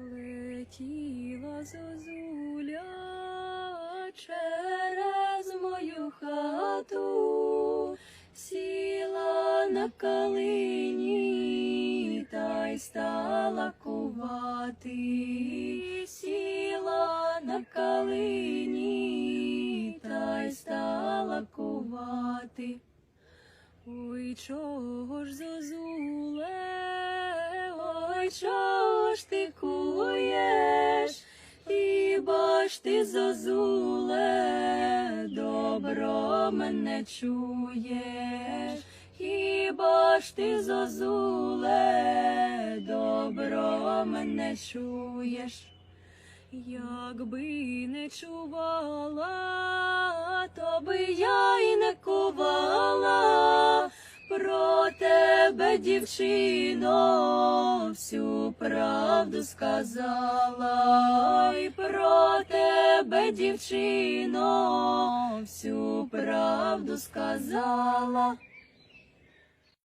Летіла зозуля через мою хату, сіла на калині та й стала кувати, сіла на калині та й стала кувати. Ой, чого ж зозуле, ой, чого ж ти хіба ж ти зозуле, добро мене чуєш, хіба ж ти зозуле, добро мене чуєш. Якби не чувала, то би я й не кувала. Про тебе, дівчино, всю правду сказала, тебе, дівчино, всю правду сказала.